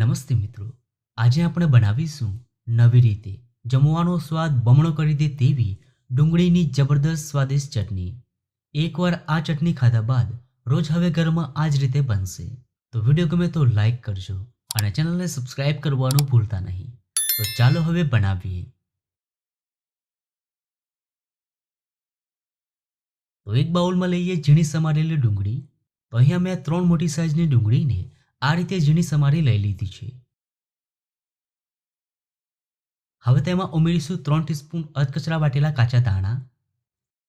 નમસ્તે મિત્રો. આજે આપણે બનાવીશું નવી રીતે જમવાનો સ્વાદ બમણો કરી દે તેવી ડુંગળીની જબરદસ્ત સ્વાદિષ્ટ ચટણી. એકવાર આ ચટણી ખાધા બાદ રોજ હવે ઘરમાં આ જ રીતે બનશે. તો વીડિયો ગમે તો લાઈક કરજો અને ચેનલને સબસ્ક્રાઈબ કરવાનું ભૂલતા નહીં. તો ચાલો હવે બનાવીએ. તો એક બાઉલમાં લઈએ ઝીણી સમારેલી ડુંગળી. તો અહીંયા મેં ત્રણ મોટી સાઇઝની ડુંગળીને આ રીતે ઝીણી સમારી લઈ લીધી છે. હવે તેમાં ઉમેરીશું ત્રણ ટીસ્પૂન અધકચરા વાટેલા કાચા દાણા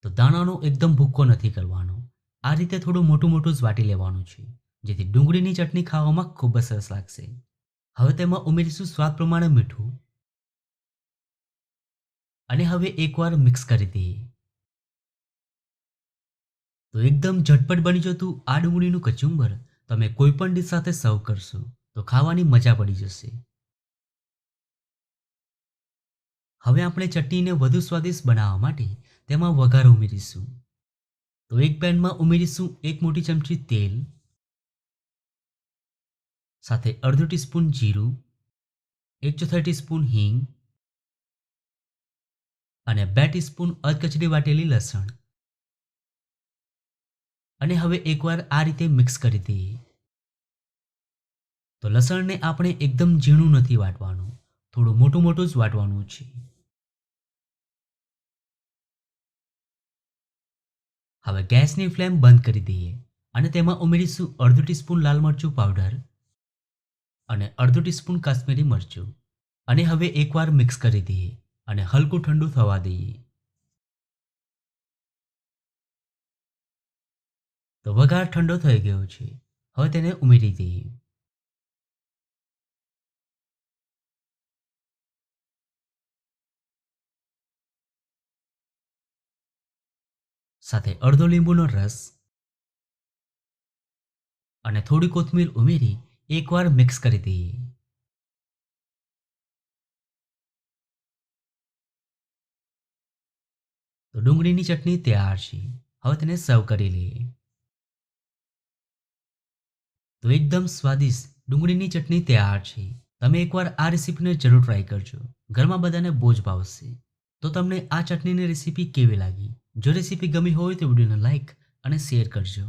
તો દાણાનો એકદમ ભૂક્કો નથી કરવાનો. આ રીતે થોડું મોટું મોટું જ વાટી લેવાનું છે, જેથી ડુંગળીની ચટણી ખાવામાં ખૂબ જ સરસ લાગશે. હવે તેમાં ઉમેરીશું સ્વાદ પ્રમાણે મીઠું. અને હવે એકવાર મિક્સ કરી દઈએ. તો એકદમ ઝટપટ બની જતું આ ડુંગળીનું કચુંબર તમે કોઈ પણ ડીશ સાથે સર્વ કરશો, તો ખાવાની મજા પડી જશે. હવે આપણે ચટણીને વધુ સ્વાદિષ્ટ બનાવવા માટે તેમાં વઘાર ઉમેરીશું. તો એક પેનમાં ઉમેરીશું એક મોટી ચમચી તેલ, સાથે અડધો ટીસ્પૂન જીરું, એક ચોથાઈ ટીસ્પૂન હિંગ, અને બે ટીસ્પૂન અધકચડી વાટેલી લસણ. અને હવે એકવાર આ રીતે મિક્સ કરી દઈએ. તો લસણને આપણે એકદમ ઝીણું નથી વાટવાનું, થોડું મોટું મોટું જ વાટવાનું છે. હવે ગેસની ફ્લેમ બંધ કરી દઈએ અને તેમાં ઉમેરીશું અડધું ટીસ્પૂન લાલ મરચું પાવડર અને અડધું ટીસ્પૂન કાશ્મીરી મરચું. અને હવે એકવાર મિક્સ કરી દઈએ અને હલકું ઠંડુ થવા દઈએ. તો વઘાર ઠંડો થઈ ગયો છે. હવે તેને ઉમેરી દઈએ. સાથે અડધો લીંબુનો રસ અને થોડી કોથમીર ઉમેરી એકવાર મિક્સ કરી દઈએ. તો ડુંગળીની ચટણી તૈયાર છે. હવે તેને સર્વ કરી લઈએ. તો એકદમ સ્વાદિષ્ટ ડુંગળીની ચટણી તૈયાર છે. તમે એકવાર આ રેસીપીને જરૂર ટ્રાય કરજો. ઘરમાં બધાને બહુ જ ભાવશે તો તમને આ ચટણીની રેસીપી કેવી લાગી? જો રેસીપી ગમી હોય તો વિડીયોને લાઈક અને શેર કરજો.